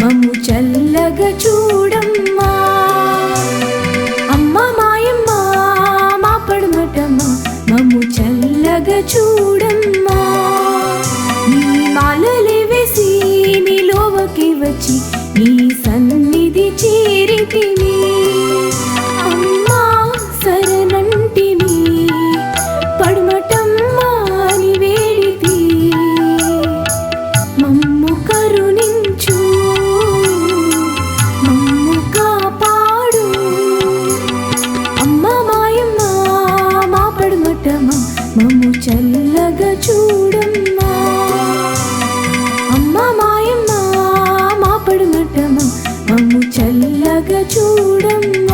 మమ్ము చల్లగా చూడమ్మా. అమ్మ మాయమ్మ మా మమ్ము చల్లగా చూడమ్మా. నీ మాలలే వేసి నీ లోవకి వచ్చి నీ సన్నిధి చే మము చల్లగా చూడమ్మా. అమ్మ మాయమ్మ మా పడుమటమ్మ మము చల్లగా చూడమ్మా.